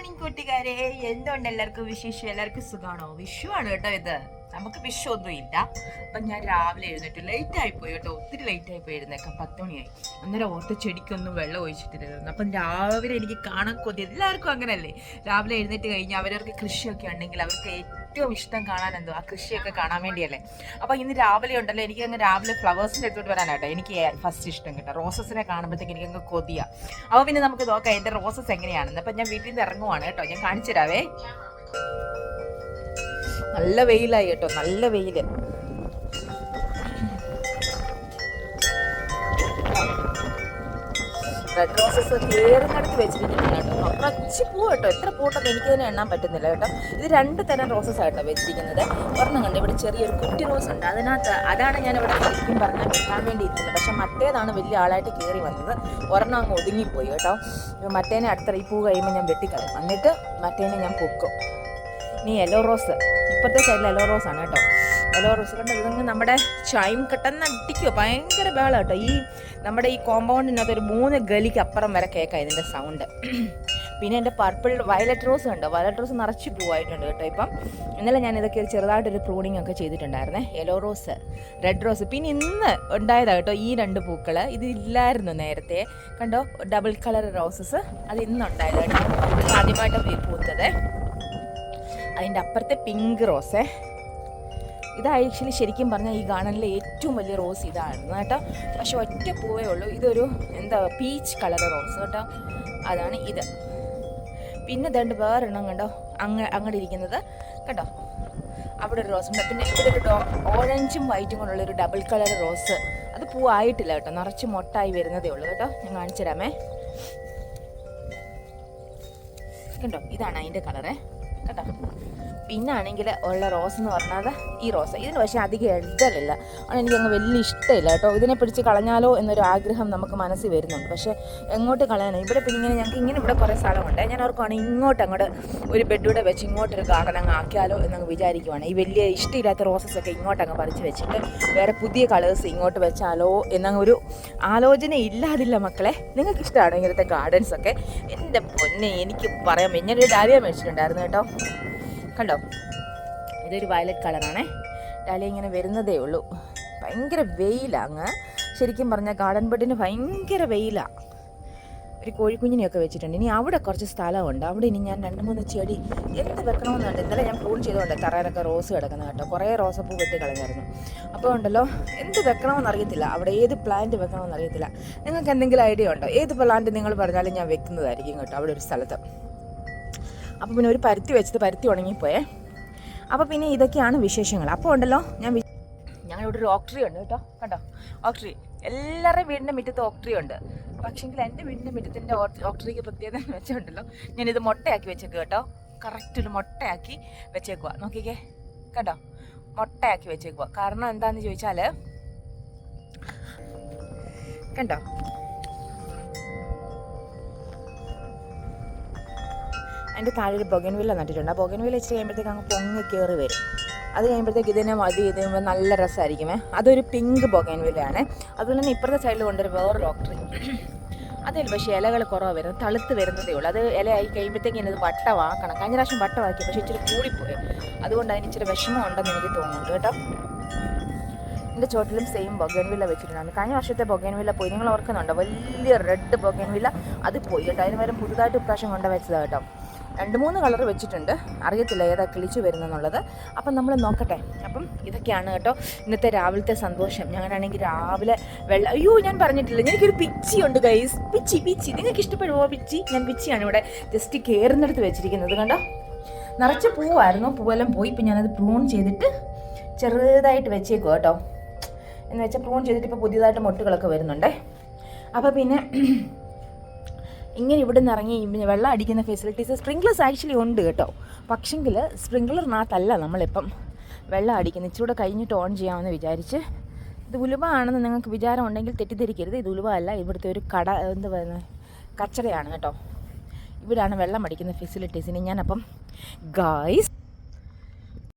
Morning കൂട്ടുകാരെ. എന്തുകൊണ്ട് എല്ലാവർക്കും വിശേഷം? എല്ലാവർക്കും സുഖമാണോ വിഷു ആണ് കേട്ടോ ഇത്. നമുക്ക് വിഷമൊന്നുമില്ല ഇല്ല. അപ്പൊ ഞാൻ രാവിലെ എഴുന്നേറ്റ് ലേറ്റ് പോയി കേട്ടോ. ഒത്തിരി ലേറ്റ് പോയി എഴുന്നേക്കാം പത്ത് മണിയായി. അന്നേരം ഓർത്ത ചെടിക്കൊന്നും വെള്ളം ഒഴിച്ചിട്ടില്ലായിരുന്നു. അപ്പം രാവിലെ എനിക്ക് കാണാൻ കൊതി. എല്ലാവർക്കും അങ്ങനല്ലേ. രാവിലെ എഴുന്നേറ്റ് കഴിഞ്ഞാൽ അവരവർക്ക് കൃഷിയൊക്കെ ഉണ്ടെങ്കിൽ അവർക്ക് ഏറ്റവും ഇഷ്ടം കാണാൻ എന്തോ ആ കൃഷിയൊക്കെ കാണാൻ വേണ്ടിയല്ലേ. അപ്പൊ ഇന്ന് രാവിലെ ഉണ്ടല്ലോ. എനിക്ക് അങ്ങ് രാവിലെ ഫ്ലവേഴ്സിന്റെ അടുത്തോട്ട് വരാനായിട്ടോ എനിക്ക് ഫസ്റ്റ് ഇഷ്ടം കേട്ടോ. റോസസിനെ കാണുമ്പോഴത്തേക്ക് എനിക്ക് അങ്ങ് കൊതിയാ. അപ്പോൾ പിന്നെ നമുക്ക് നോക്കാം. എന്റെ റോസസ് എങ്ങനെയാണെന്ന്. അപ്പം ഞാൻ വീട്ടിൽ നിന്ന് ഇറങ്ങുവാണ് കേട്ടോ. ഞാൻ കാണിച്ചു തരാവേ നല്ല വെയിലായി കേട്ടോ നല്ല വെയിൽ. റെഡ് റോസസ് കയറുന്നിടത്ത് വെച്ചിരിക്കുന്നതാണ് കേട്ടോ. കുറച്ച് പൂ കേട്ടോ എത്ര പൂട്ടൊക്കെ എനിക്ക് തന്നെ എണ്ണാൻ പറ്റുന്നില്ല കേട്ടോ. ഇത് രണ്ട് തരം റോസസ് ആയിട്ടോ വെച്ചിരിക്കുന്നത്. ഒരെണ്ണം കണ്ട് ഇവിടെ ചെറിയൊരു കുറ്റി റോസ് ഉണ്ട്. അതിനകത്ത് അതാണ് ഞാൻ ഇവിടെ ശരിക്കും പറഞ്ഞാൽ വെക്കാൻ വേണ്ടി ഇരിക്കുന്നത് പക്ഷെ മറ്റേതാണ് വലിയ ആളായിട്ട് കയറി വന്നത്. ഒരെണ്ണം അങ്ങ് ഒതുങ്ങിപ്പോയി കേട്ടോ. മറ്റേനെ അടുത്ത ഈ പൂ കഴിയുമ്പോൾ ഞാൻ വെട്ടിക്കളയും. എന്നിട്ട് മറ്റേനെ ഞാൻ പൊക്കും. ഇനി യെല്ലോ റോസ് ഇപ്പോഴത്തെ സൈഡിൽ എലോറോസ് റോസ് ആണ് കേട്ടോ. എലോറോസ് റോസ് കണ്ടോ ഇതങ്ങ് നമ്മുടെ ചൈം കെട്ടെന്ന് അടിക്കുമോ ഭയങ്കര ബഹളം കേട്ടോ. ഈ നമ്മുടെ ഈ കോമ്പൗണ്ടിനകത്ത് ഒരു മൂന്ന് ഗലിക്ക് അപ്പുറം വരെ കേൾക്കാം ഇതിന്റെ സൗണ്ട് പിന്നെ എന്റെ പർപ്പിൾ വയലറ്റ് റോസ് ഉണ്ട് വയലറ്റ് റോസ് നിറച്ച് പൂവായിട്ടുണ്ട് കേട്ടോ ഇപ്പം. ഇന്നലെ ഞാൻ ഇതൊക്കെ ഒരു ചെറുതായിട്ടൊരു പ്രൂണിങ് ഒക്കെ ചെയ്തിട്ടുണ്ടായിരുന്നേ. യെല്ലോ റോസ് റെഡ് റോസ് പിന്നെ ഇന്ന് ഉണ്ടായതാണ് കേട്ടോ ഈ രണ്ട് പൂക്കൾ ഇതില്ലായിരുന്നു നേരത്തെ. കണ്ടോ? ഡബിൾ കളർ റോസസ് അത് ഇന്നുണ്ടായത് കേട്ടോ. ആദ്യമായിട്ട് പൂത്തത്. അതിന്റെ അപ്പുറത്തെ പിങ്ക് റോസേ ഇത് ആക്ച്വലി ശരിക്കും പറഞ്ഞാൽ ഈ ഗാർഡനിലെ ഏറ്റവും വലിയ റോസ് ഇതാണ് കേട്ടോ. പക്ഷെ ഒറ്റ പൂവേ ഉള്ളൂ. ഇതൊരു എന്താ പീച്ച് കളർ റോസ് കേട്ടോ. അതാണ് ഇത്. പിന്നെ ദണ്ട് വേറെണ്ണം കണ്ടോ? അങ്ങ് അങ്ങോട്ട് ഇരിക്കുന്നത് കേട്ടോ അവിടെ ഒരു റോസ് ഉണ്ട്. പിന്നെ ഇവിടെ ഒരു ഓറഞ്ചും വൈറ്റും കൊണ്ടുള്ള ഒരു ഡബിൾ കളർ റോസ് അത് പൂവായിട്ടില്ല കേട്ടോ. നിറച്ച് മൊട്ടായി വരുന്നതേ ഉള്ളൂ കേട്ടോ. ഞാൻ കാണിച്ചു തരാമേ കണ്ടോ? ഇതാണ് അതിന്റെ കളറേ കേട്ടോ. പിന്നാണെങ്കിൽ ഉള്ള റോസ് എന്ന് പറഞ്ഞാൽ ഈ റോസ്. ഇതിന് പക്ഷേ അധികം എഴുതലില്ല. അതുകൊണ്ട് എനിക്കങ്ങ് വലിയ ഇഷ്ടമില്ല കേട്ടോ. ഇതിനെ പിടിച്ച് കളഞ്ഞാലോ എന്നൊരു ആഗ്രഹം നമുക്ക് മനസ്സിൽ വരുന്നുണ്ട്. പക്ഷേ എങ്ങോട്ട് കളയാനോ? ഇവിടെ പിന്നെ ഇങ്ങനെ ഞങ്ങൾക്ക് ഇങ്ങനെ ഇവിടെ കുറേ സ്ഥലമുണ്ട്. ഞാൻ ഓർക്കുവാണെങ്കിൽ ഇങ്ങോട്ട് അങ്ങോട്ട് ഒരു ബെഡൂടെ വെച്ച് ഇങ്ങോട്ടൊരു ഗാർഡൻ അങ്ങ് ആക്കിയാലോ എന്നങ്ങ് വിചാരിക്കുവാണ്. ഈ വലിയ ഇഷ്ടമില്ലാത്ത റോസസ് ഒക്കെ ഇങ്ങോട്ട് അങ്ങ് പറിച്ച് വെച്ചിട്ട് വേറെ പുതിയ കളേഴ്സ് ഇങ്ങോട്ട് വെച്ചാലോ എന്നങ്ങ് ഒരു ആലോചന ഇല്ലാതില്ല മക്കളെ. നിങ്ങൾക്ക് ഇഷ്ടമാണ് ഇങ്ങനത്തെ ഗാർഡൻസ് ഒക്കെ? എന്റെ പൊന്നെ എനിക്ക് പറയാൻ ഞാനൊരു ഡാലിയ മേടിച്ചിട്ടുണ്ടായിരുന്നു കേട്ടോ. കണ്ടോ? ഇതൊരു വയലറ്റ് കളറാണേ ഡാലിയ ഇങ്ങനെ വരുന്നതേ ഉള്ളൂ. ഭയങ്കര വെയിലാണ് അങ്ങ്. ശരിക്കും പറഞ്ഞാൽ ഗാർഡൻ ബെഡിന് ഭയങ്കര വെയിലാണ് ഒരു കോഴിക്കുഞ്ഞിനെയൊക്കെ വെച്ചിട്ടുണ്ട്. ഇനി അവിടെ കുറച്ച് സ്ഥലമുണ്ട്. അവിടെ ഇനി ഞാൻ രണ്ട് മൂന്ന് ചെടി എന്ത് വെക്കണമെന്നുണ്ട്. ഇന്നലെ ഞാൻ പ്രൂൺ ചെയ്തുകൊണ്ട് തറയിലൊക്കെ റോസ് കിടക്കുന്ന കേട്ടോ. കുറേ റോസപ്പൂ വെട്ടി കളഞ്ഞായിരുന്നു. അപ്പോൾ ഉണ്ടല്ലോ എന്ത് വെക്കണമെന്ന് അറിയത്തില്ല. അവിടെ ഏത് പ്ലാന്റ് വെക്കണമെന്ന് അറിയത്തില്ല. നിങ്ങൾക്ക് എന്തെങ്കിലും ഐഡിയ ഉണ്ടോ? ഏത് പ്ലാന്റ് നിങ്ങൾ പറഞ്ഞാലും ഞാൻ വെക്കുന്നതായിരിക്കും കേട്ടോ അവിടെ ഒരു സ്ഥലത്ത്. അപ്പോൾ പിന്നെ ഒരു പരുത്തി വെച്ചത് പരുത്തി ഉണങ്ങിപ്പോയേ. അപ്പോൾ പിന്നെ ഇതൊക്കെയാണ് വിശേഷങ്ങൾ. അപ്പോൾ ഉണ്ടല്ലോ ഞാൻ ഞങ്ങളിവിടെ ഒരു ഓക്ട്രി ഉണ്ട് കേട്ടോ. കണ്ടോ? ഓക്ട്രി. എല്ലാവരുടെയും വീടിന്റെ മുറ്റത്ത് ഓക്ട്രി ഉണ്ട്. പക്ഷേങ്കിൽ എന്റെ വീടിന്റെ മുറ്റത്തിന്റെ ഓക്ട്രിക്ക് പ്രത്യേകത എന്ന് വെച്ചിട്ടുണ്ടല്ലോ. ഞാനിത് മുട്ടയാക്കി വെച്ചേക്ക് കേട്ടോ. കറക്റ്റ് ഒരു മുട്ടയാക്കി വെച്ചേക്കുക നോക്കിക്കേ. കേട്ടോ മുട്ടയാക്കി വെച്ചേക്കുക കാരണം എന്താണെന്ന് ചോദിച്ചാൽ കണ്ടോ? അതിന്റെ താഴെ ഒരു ബൊഗൻവില്ല നട്ടിട്ടുണ്ട് ആ ബൊഗൻവില്ല ഇച്ചിരി കഴിയുമ്പോഴത്തേക്ക് അങ്ങ് പൊങ്ങി കയറി വരും. അത് കഴിയുമ്പോഴത്തേക്ക് ഇതിനെ മതി ഇത് നല്ല രസമായിരിക്കുമേ അതൊരു പിങ്ക് ബൊഗൻവില്ലയാണ് അതുപോലെ തന്നെ ഇപ്പുറത്തെ സൈഡിൽ കൊണ്ടൊരു വേറൊരു ഡോക്ടർ അതിൽ പക്ഷേ ഇലകൾ കുറവ് വരുന്നത് തളുത്ത് വരുന്നതേ ഉള്ളൂ. അത് ഇലയായി കഴിയുമ്പോഴത്തേക്ക് ഇത് വട്ടമാക്കണം. കഴിഞ്ഞ പ്രാവശ്യം വട്ടമാക്കി പക്ഷേ ഇച്ചിരി കൂടിപ്പോയി. അതുകൊണ്ട് അതിന് ഇച്ചിരി വിഷമം ഉണ്ടെന്ന് എനിക്ക് തോന്നുന്നുണ്ട് കേട്ടോ. എന്റെ ചോട്ടിലും സെയിം ബൊഗൻവില്ല വെച്ചിട്ടുണ്ടായിരുന്നു കഴിഞ്ഞ വർഷത്തെ ബൊഗൻവില്ല പോയി. നിങ്ങൾ ഓർക്കുന്നുണ്ടോ? വലിയ റെഡ് ബൊഗൻവില്ല അത് പോയി കേട്ടോ. അതിന് പകരം പുതുതായിട്ട് ഇപ്രാവശ്യം കൊണ്ടുവച്ചതാണ് കേട്ടോ. രണ്ട് മൂന്ന് കളർ വെച്ചിട്ടുണ്ട്. അറിയത്തില്ല ഏതാ കിളിച്ചു വരുന്നെന്നുള്ളത്. അപ്പം നമ്മൾ നോക്കട്ടെ. അപ്പം ഇതൊക്കെയാണ് കേട്ടോ ഇന്നത്തെ രാവിലത്തെ സന്തോഷം. ഞാനാണെങ്കിൽ രാവിലെ വെള്ളം അയ്യോ ഞാൻ പറഞ്ഞിട്ടില്ല. എനിക്കൊരു പിച്ചി ഉണ്ട് ഗൈസ് പിച്ചി പിച്ചി. നിങ്ങൾക്ക് ഇഷ്ടപ്പെടുമോ പിച്ചി? ഞാൻ പിച്ചിയാണ് ഇവിടെ ജസ്റ്റ് കയറുന്നിടത്ത് വെച്ചിരിക്കുന്നത് കണ്ടോ? നിറച്ച് പൂവായിരുന്നു. പൂവെല്ലാം പോയി. ഇപ്പം ഞാനത് പ്രൂൺ ചെയ്തിട്ട് ചെറുതായിട്ട് വെച്ചേക്കും കേട്ടോ. എന്ന് വെച്ചാൽ പ്രൂൺ ചെയ്തിട്ട് ഇപ്പോൾ പുതിയതായിട്ട് മൊട്ടുകളൊക്കെ വരുന്നുണ്ടേ. അപ്പോൾ പിന്നെ ഇങ്ങനെ ഇവിടെ നിന്ന് ഇറങ്ങി വെള്ളം അടിക്കുന്ന ഫെസിലിറ്റീസ് സ്പ്രിങ്ക്ലേഴ്സ് ആക്ച്വലി ഉണ്ട് കേട്ടോ. പക്ഷെങ്കിൽ സ്പ്രിങ്ക്ലറിനകത്തല്ല നമ്മളിപ്പം വെള്ളം അടിക്കുന്നത് ഇച്ചിരൂടെ കഴിഞ്ഞിട്ട് ഓൺ ചെയ്യാമെന്ന് വിചാരിച്ച്. ഇത് ഉലുവ ആണെന്ന് നിങ്ങൾക്ക് വിചാരം ഉണ്ടെങ്കിൽ തെറ്റിദ്ധരിക്കരുത്. ഇത് ഉലുവ അല്ല ഇവിടുത്തെ ഒരു കട എന്താ പറയുന്നത് കച്ചടയാണ് കേട്ടോ. ഇവിടെയാണ് വെള്ളം അടിക്കുന്ന ഫെസിലിറ്റീസിന് ഞാനപ്പം ഗായ്സ്